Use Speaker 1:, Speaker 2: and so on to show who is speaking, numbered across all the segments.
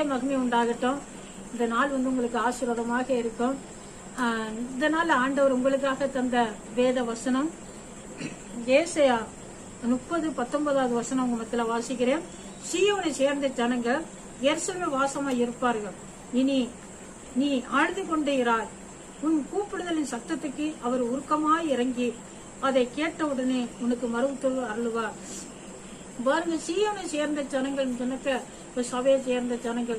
Speaker 1: மகிமை உண்டாகட்டும். இந்த நாள் வந்து உங்களுக்கு ஆசீர்வாதமாக இருக்கும். ஆஹ் இந்த நாள் ஆண்டவர் உங்களுக்காக தந்த வேத வசனம். ஏசையா முப்பது பத்தொன்பதாவது வசனம் உங்க மத்தியில வாசிக்கிறேன். சீயோனை சேர்ந்த ஜனங்க எரிசல்ல வாசமா இருப்பார்கள். இனி நீ ஆழ்ந்து கொண்டே இராய் உன் கூப்பிடுதலின் சத்தத்துக்கு அவர் உருக்கமாய் இறங்கி அதை கேட்டவுடனே உனக்கு மறுத்தொழு அருள்வார். பாருங்க சீயோனை சேர்ந்த ஜனங்கள் சொன்னக்க இப்ப சபையை சேர்ந்த ஜனங்கள்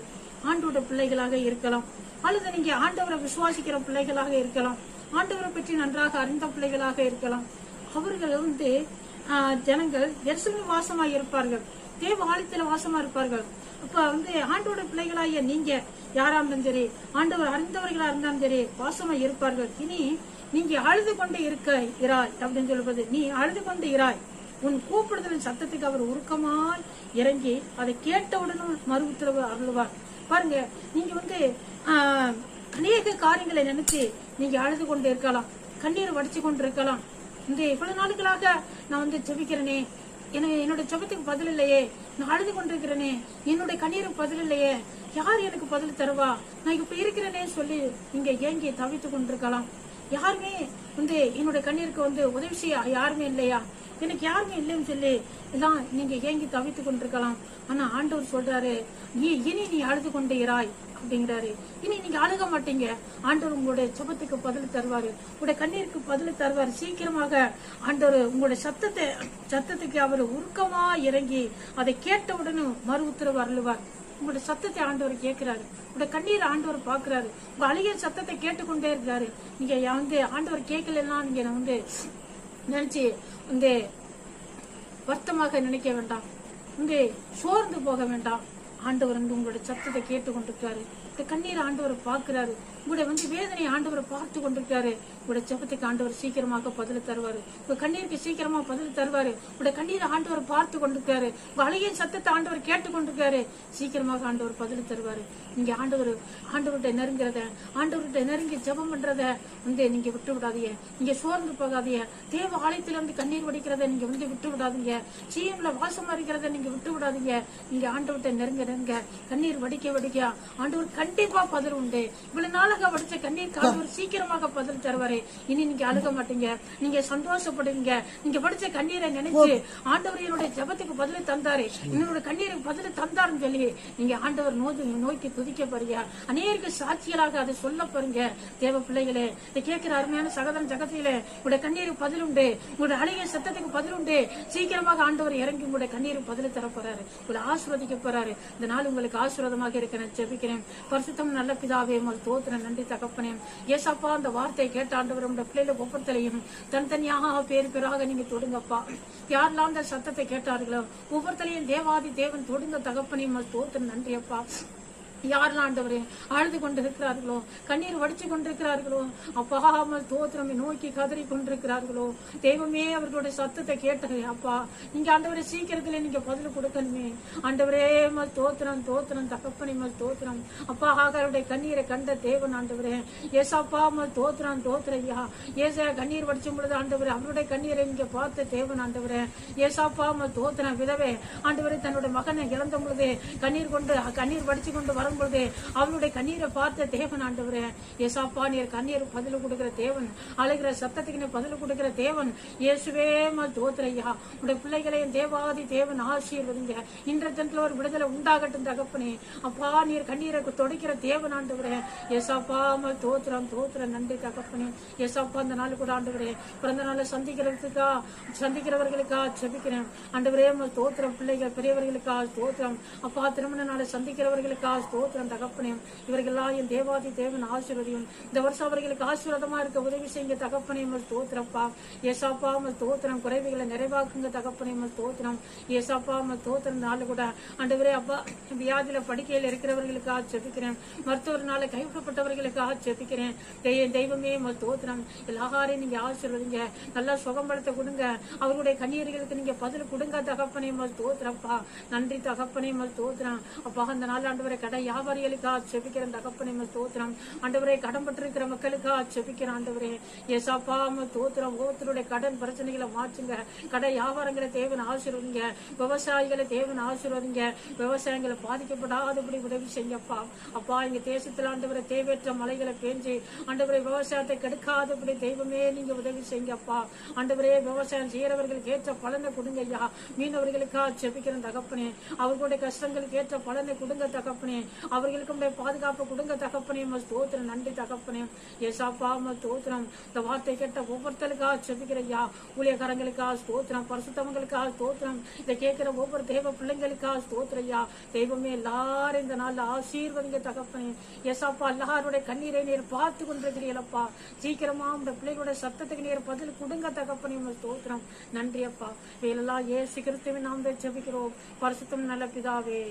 Speaker 1: ஆண்டோட பிள்ளைகளாக இருக்கலாம். அல்லது நீங்க ஆண்டவரை விசுவாசிக்கிற பிள்ளைகளாக இருக்கலாம். ஆண்டவரை பற்றி நன்றாக அறிந்த பிள்ளைகளாக இருக்கலாம். அவர்கள் வந்து ஜனங்கள் எரிசலில் வாசமா இருப்பார்கள். தேவ ஆலயத்துல வாசமா இருப்பார்கள். அப்ப வந்து ஆண்டோட பிள்ளைகளாகிய நீங்க யாரா இருந்தாலும் சரி ஆண்டவர் அறிந்தவர்களா இருந்தாலும் சரி வாசமா இருப்பார்கள். இனி நீங்க அழுது கொண்டு இருக்க இராய் அப்படின்னு சொல்லுவது நீ அழுது கொண்டு இராய். உன் கூப்பிடுதலின் சத்தத்துக்கு அவர் உருக்கமாய் இறங்கி அதை கேட்டவுடனும் மறு உத்தரவு அருள்வார். பாருங்க நீங்க வந்து அநேக காரியங்களை நினைச்சு நீங்க அழுது கொண்டு இருக்கலாம் கண்ணீர் வடிச்சு கொண்டு இருக்கலாம் இந்த இவ்வளவு நாளுகளாக நான் வந்து ஜெபிக்கிறேனே. எனக்கு என்னோட ஜெபத்துக்கு பதில் இல்லையே. நான் அழுது கொண்டிருக்கிறேனே. என்னுடைய கண்ணீருக்கு பதில் இல்லையே. யார் எனக்கு பதில் தருவா? நான் இப்ப இருக்கிறேனே சொல்லி நீங்க ஏங்கி தவித்து கொண்டிருக்கலாம். யாருமே வந்து என்னுடைய கண்ணீருக்கு வந்து உதவி செய்ய யாருமே இல்லையா? எனக்கு யாருமே இல்லைன்னு சொல்லி. எல்லாம் நீங்க ஏங்கி தவித்து கொண்டிருக்கலாம். ஆனா ஆண்டவர் சொல்றாரு நீ இனி நீ அழுது கொண்டே இராய் அப்படிங்கிறாரு. இனி நீங்க அழுக மாட்டீங்க. ஆண்டவர் உங்களுடைய சுபத்துக்கு பதில் தருவாரு. உங்களுடைய கண்ணீருக்கு பதில் தருவார். சீக்கிரமாக ஆண்டவர் உங்களுடைய சத்தத்தை சத்தத்துக்கு அவர் உருக்கமா இறங்கி அதை கேட்டவுடனே மறு உத்தரவு அருளுவார். உங்களுடைய சத்தத்தை ஆண்டவர் கேட்கிறாரு. உங்களுடைய கண்ணீர் ஆண்டவர் பாக்குறாரு உங்க அழுகிய சத்தத்தை கேட்டுக்கொண்டே இருக்காரு நீங்க வந்து ஆண்டவர் கேட்கலன்னா நீங்க வந்து நினைச்சு வந்து வருத்தமாக நினைக்க வேண்டாம். வந்து சோர்ந்து போக வேண்டாம். ஆண்டவர் வந்து உங்களுடைய சத்தத்தை கேட்டு கொண்டிருக்காரு இந்த கண்ணீர் ஆண்டவர் பார்க்கிறாரு. உங்களுடைய வந்து வேதனை ஆண்டவர் பார்த்து கொண்டிருக்காரு உடைய ஜபத்துக்கு ஆண்டவர் சீக்கிரமாக பதில் தருவாரு. உங்க கண்ணீருக்கு சீக்கிரமா பதில் தருவாரு. உடைய கண்ணீரை ஆண்டவர் பார்த்து கொண்டிருக்காரு. வலையின் சத்தத்தை ஆண்டவர் கேட்டு கொண்டிருக்காரு சீக்கிரமாக ஆண்டவர் பதில் தருவாரு. நீங்க ஆண்டவர் ஆண்டவர்கிட்ட நெருங்கிறத ஆண்டவர்கிட்ட நெருங்கி ஜெபம் பண்றத வந்து நீங்க விட்டு விடாதீங்க நீங்க சோர்ந்து போகாதீங்க. தேவ ஆலயத்துல இருந்து கண்ணீர் வடிக்கிறத நீங்க வந்து விட்டு விடாதீங்க சீயம்ல வாசமா இருக்கிறத நீங்க விட்டு விடாதீங்க நீங்க ஆண்டவர்கிட்ட நெருங்க நெருங்க. கண்ணீர் வடிக்க வடிக்க ஆண்டவர் கண்டிப்பா பதில் உண்டு. இவ்வளவு நாளாக வடிச்ச கண்ணீர் ஆண்டவர் சீக்கிரமாக பதில் தருவாரு. இனி நீங்க அழுக மாட்டீங்க. நீங்க சந்தோஷப்படுவீங்க. நீங்க படிச்ச கண்ணீரை நினைச்சு ஆண்டவர் என்னுடைய ஜெபத்துக்கு பதில் தந்தாரு. என்னோட கண்ணீருக்கு பதில் தந்தாருன்னு சொல்லி நீங்க ஆண்டவர் நோய் நோய்க்கு துதிக்க போறீங்க அநேருக்கு சாட்சிகளாக அதை சொல்ல போறீங்க தேவ பிள்ளைகளே இதை கேட்கிற அருமையான சகோதரன் ஜகத்திலே உங்களுடைய கண்ணீருக்கு பதில் உண்டு. உங்களுடைய அழகிய சத்தத்துக்கு பதில் உண்டு. சீக்கிரமாக ஆண்டவர் இறங்கி உங்களுடைய கண்ணீருக்கு பதில் தர போறாரு. உங்களை ஆசீர்வதிக்க போறாரு. இந்த நாள் உங்களுக்கு ஆசீர்வாதமாக இருக்க. நான் ஜெபிக்கிறேன். பரிசுத்தம் நல்ல பிதாவே உங்கள் தோத்திரம் நன்றி தகப்பனேன் ஏசப்பா அந்த வார்த்தையை கேட்ட ஆண்டவர் உங்களுடைய பிள்ளைகளை ஒவ்வொருத்தரையும் தனித்தனியாக பேர் பேராக நீங்க தொடுங்கப்பா. யாரெல்லாம் அந்த சத்தத்தை கேட்டார்களோ ஒவ்வொருத்தரையும் தேவாதி தேவன் தொடுங்க தகப்பனையும் தோத்து நன்றியப்பா. யார் யாரெல்லாம் ஆண்டவரே அழுது கொண்டிருக்கிறார்களோ கண்ணீர் வடிச்சு கொண்டிருக்கிறார்களோ அப்பா அமல் தோத்திரமை நோக்கி கதறி கொண்டிருக்கிறார்களோ தெய்வமே அவர்களுடைய சத்தத்தை கேட்டது அப்பா நீங்க ஆண்டவரே சீக்கிரத்துல நீங்க பதில் கொடுக்கணுமே. ஆண்டவரே மல் தோத்திரம் தோத்திரம் தகப்பனை மல் தோத்திரம். அப்பா அவருடைய கண்ணீரை கண்ட தேவன் ஆண்டவரே ஏசாப்பா மல் தோத்திரம் தோத்திரையா. ஏசா கண்ணீர் வடிச்சும் பொழுது ஆண்டவரே அவருடைய கண்ணீரை நீங்க பார்த்த தேவன் ஆண்டவரே. ஏசாப்பா மல் தோத்திரம் விதவே ஆண்டவரே தன்னுடைய மகனை இழந்த பொழுது கண்ணீர் கொண்டு கண்ணீர் வடிச்சு கொண்டு வர வரும் பொழுது அவருடைய கண்ணீரை பார்த்த தேவன் ஆண்டவர் ஏசாப்பா நீர் கண்ணீர் பதில் கொடுக்கிற தேவன் அழுகிற சத்தத்துக்கு நீ பதில் கொடுக்கிற தேவன் இயேசுவே மல் தோத்திரையா உடைய பிள்ளைகளையும் தேவாதி தேவன் ஆசீர்வதிங்க. இன்ற தினத்துல ஒரு விடுதலை உண்டாகட்டும் தகப்பனே. அப்பா நீர் கண்ணீரை தொடைக்கிற தேவன் ஆண்டவர். ஏசாப்பா மல் தோத்திரம் தோத்திரம் நன்றி தகப்பனே. ஏசாப்பா அந்த நாள் கூட ஆண்டவரே பிறந்த நாளை சந்திக்கிறதுக்கா சந்திக்கிறவர்களுக்கா செபிக்கிறேன். ஆண்டவரே மல் தோத்திரம் பிள்ளைகள் பெரியவர்களுக்கா தோத்திரம் அப்பா திருமண நாளை சந்திக்கிறவர்களுக்கா தோத்திரம் தகப்பனையும் இவர்களெல்லாம் என் தேவாதி தேவன் ஆசீர்வதியும். இந்த வருஷம் அவர்களுக்கு ஆசீர்வாதமா இருக்க உதவி செய்யுங்க தகப்பனையும் தோத்திரப்பா ஏசாப்பா மல் தோத்திரம் குறைவுகளை நிறைவாக்குங்க தகப்பனையும் தோத்திரம் ஏசாப்பா மல் தோத்திரம் நாள் கூட அண்டவரே அப்பா வியாதியில படுக்கையில் இருக்கிறவர்களுக்காக செபிக்கிறேன் மருத்துவர்னால கைவிடப்பட்டவர்களுக்காக செபிக்கிறேன் தெய்வமே மல் தோத்திரம் எல்லாரையும் நீங்க ஆசீர்வதிங்க. நல்லா சுகம்பலத்தை கொடுங்க. அவர்களுடைய கண்ணீர்களுக்கு நீங்க பதில் கொடுங்க தகப்பனே தோத்திரப்பா நன்றி தகப்பனே தோத்திரம் அப்பா அந்த நாள் ஆண்டவரை கடை வியாபாரிகளுக்கா செபிக்கிற தகப்பனை தோத்திரம் ஆண்டவரே கடன் பட்டிருக்கிற மக்களுக்கா செபிக்கிற ஆண்டவரே. ஏசாப்பா தோத்திரம் ஒவ்வொருத்தருடைய கடன் பிரச்சனைகளை மாற்றுங்க. கடை வியாபாரங்களை தேவன் ஆசீர்வதிங்க. விவசாயிகளை தேவன் ஆசீர்வதிங்க. விவசாயங்களை பாதிக்கப்படாதபடி உதவி செய்யப்பா அப்பா எங்க தேசத்துல ஆண்டவரை தேவையற்ற மலைகளை பேஞ்சு ஆண்டவரை விவசாயத்தை கெடுக்காதபடி தெய்வமே நீங்க உதவி செய்யப்பா ஆண்டவரே விவசாயம் செய்யறவர்களுக்கு ஏற்ற பலனை கொடுங்க ஐயா மீனவர்களுக்கா செபிக்கிற தகப்பனே. அவர்களுடைய கஷ்டங்களுக்கு ஏற்ற பலனை கொடுங்க தகப்பனே. அவர்களுக்கு பாதுகாப்பு கொடுங்க தகப்பனே. உம்மை ஸ்தோத்திரம் நன்றி தகப்பனே. ஏசாப்பா உம்மை ஸ்தோத்திரம். இந்த வார்த்தை கேட்ட ஒவ்வொருத்தருக்கா செபிக்கிறையா? ஊழியக்காரங்களுக்கா ஸ்தோத்திரம் பரிசுத்தவங்களுக்கா ஸ்தோத்திரம்? இதை கேட்கிற ஒவ்வொரு தெய்வ பிள்ளைங்களுக்கா ஸ்தோத்திரையா? தெய்வமே எல்லாரும் இந்த நாள் ஆசீர்வதிங்க தகப்பனே. ஏசாப்பா எல்லாருடைய கண்ணீரை நீர் பார்த்து கொண்டிருக்கிறீங்களப்பா சீக்கிரமா உங்க பிள்ளைகளுடைய சத்தத்துக்கு நீர் பதில் கொடுங்க தகப்பனே. மஸ் ஸ்தோத்திரம். நன்றி அப்பா. இவையெல்லாம் ஏசு கிறிஸ்துவின் நாம் செபிக்கிறோம். பரிசுத்தம் நல்ல பிதாவே.